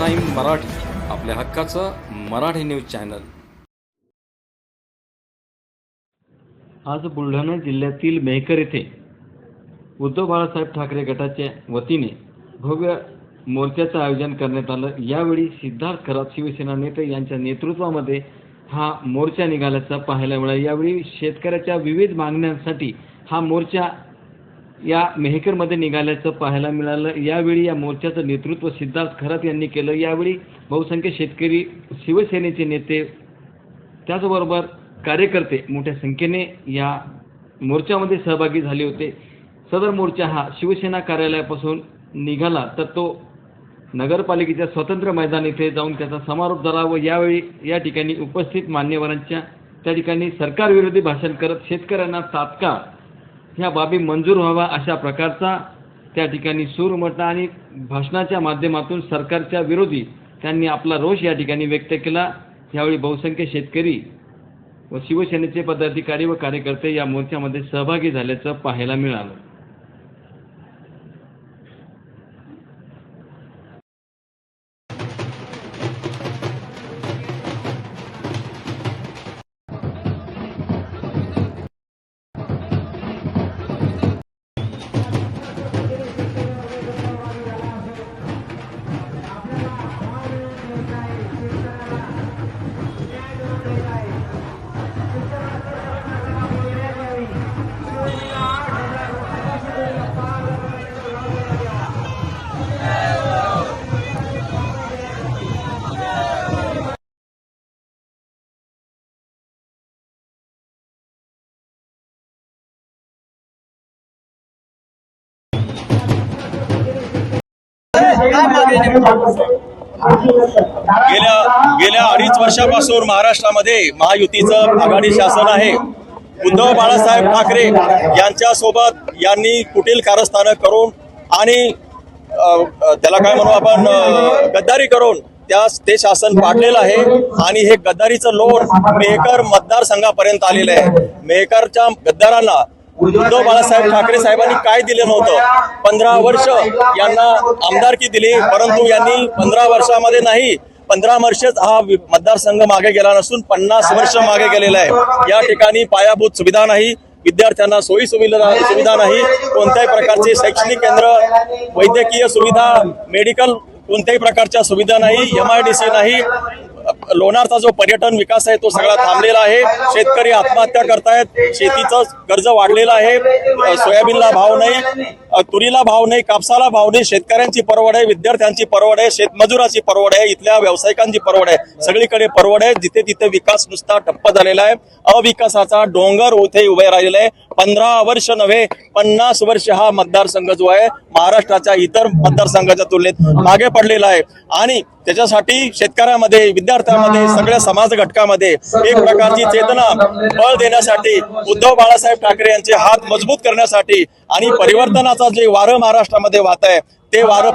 Time Marathi आपल्या हक्काचं Marathi news channel. आज बुलढाणा जिल्ह्यातील मेहकर येथे उद्धव बाळासाहेब ठाकरे गटाच्या वतीने भव्य मोर्चाचं आयोजन करण्यात आलं. यावेळी सिद्धार्थ खरात शिवसेना नेते यांच्या नेतृत्वामध्ये हा मोर्चा निघाल्याचा पाहायला मिळाला. यावेळी शेतकऱ्याच्या विविध मागण्यांसाठी हा मोर्चा या मेहकरमध्ये निघाल्याचं पाहायला मिळालं. यावेळी या मोर्चाचं नेतृत्व सिद्धार्थ खरात यांनी केलं. यावेळी बहुसंख्य शेतकरी शिवसेनेचे नेते त्याचबरोबर कार्यकर्ते मोठ्या संख्येने या मोर्चामध्ये सहभागी झाले होते. सदर मोर्चा हा शिवसेना कार्यालयापासून निघाला तर तो नगरपालिकेच्या स्वतंत्र मैदान इथे जाऊन त्याचा समारोप झाला व यावेळी या ठिकाणी उपस्थित मान्यवरांच्या त्या ठिकाणी सरकारविरोधी भाषण करत शेतकऱ्यांना तात्काळ ह्या बाबी मंजूर व्हावा अशा प्रकारचा त्या ठिकाणी सूर उमटला आणि भाषणाच्या माध्यमातून सरकारच्या विरोधी त्यांनी आपला रोष या ठिकाणी व्यक्त केला. यावेळी बहुसंख्य शेतकरी व शिवसेनेचे पदाधिकारी व कार्यकर्ते या मोर्चामध्ये सहभागी झाल्याचं पाहायला मिळालं. गेल्या गेल्या अडीच वर्षापासून महाराष्ट्रामध्ये महायुतीचं आघाडी शासन आहे. उद्धव बाळासाहेब ठाकरे यांच्या सोबत यांनी कुटील कारस्थानं करून आणि त्याला काय म्हणू आपण गद्दारी करून त्या ते शासन पाडलेलं आहे. आणि हे गद्दारीचं लोण मेहकर मतदारसंघापर्यंत आलेलं आहे. मेहकरच्या गद्दारांना उद्धव बाळासाहेब ठाकरे साहेबांनी काय दिलं नव्हतं? पंधरा वर्ष यांना आमदारकी दिली परंतु यांनी पंधरा वर्षामध्ये नाही पंधरा वर्षच हा मतदारसंघ मागे गेला नसून पन्नास वर्ष मागे गेलेला आहे. या ठिकाणी पायाभूत सुविधा नाही विद्यार्थ्यांना सोयी सुविधा सुविधा नाही कोणत्याही प्रकारचे शैक्षणिक केंद्र वैद्यकीय सुविधा मेडिकल कोणत्याही प्रकारच्या सुविधा नाही एम आय डी सी नाही. लोणारचा जो पर्यटन विकास आहे तो सगळा थांबलेला आहे. शेतकरी आत्महत्या करतायत. शेतीचं कर्ज वाढलेलं आहे. सोयाबीनला भाव नाही. तुरीला भाव नाही. कापसाला भाव नाही. शेतकऱ्यांची परवड आहे. विद्यार्थ्यांची परवड आहे. शेतमजुराची परवड आहे. इथल्या व्यावसायिकांची परवड आहे. सगळीकडे परवड आहे. जिथे तिथे विकास नुसता ठप्प झालेला आहे. अविकासाचा डोंगर इथे उभे राहिलेला आहे. पंधरा वर्ष नव्हे पन्नास वर्ष हा मतदारसंघ जो आहे महाराष्ट्राच्या इतर मतदारसंघाच्या तुलनेत मागे पडलेला आहे. आणि त्याच्यासाठी शेतकऱ्यामध्ये विद्यार्थ्यांमध्ये सगळ्या समाज घटकामध्ये एक प्रकारची चेतना बळ देण्यासाठी उद्धव बाळासाहेब ठाकरे यांचे हात मजबूत करण्यासाठी आणि परिवर्तनाचा जे वारं महाराष्ट्रामध्ये वाहत आहे ते वारं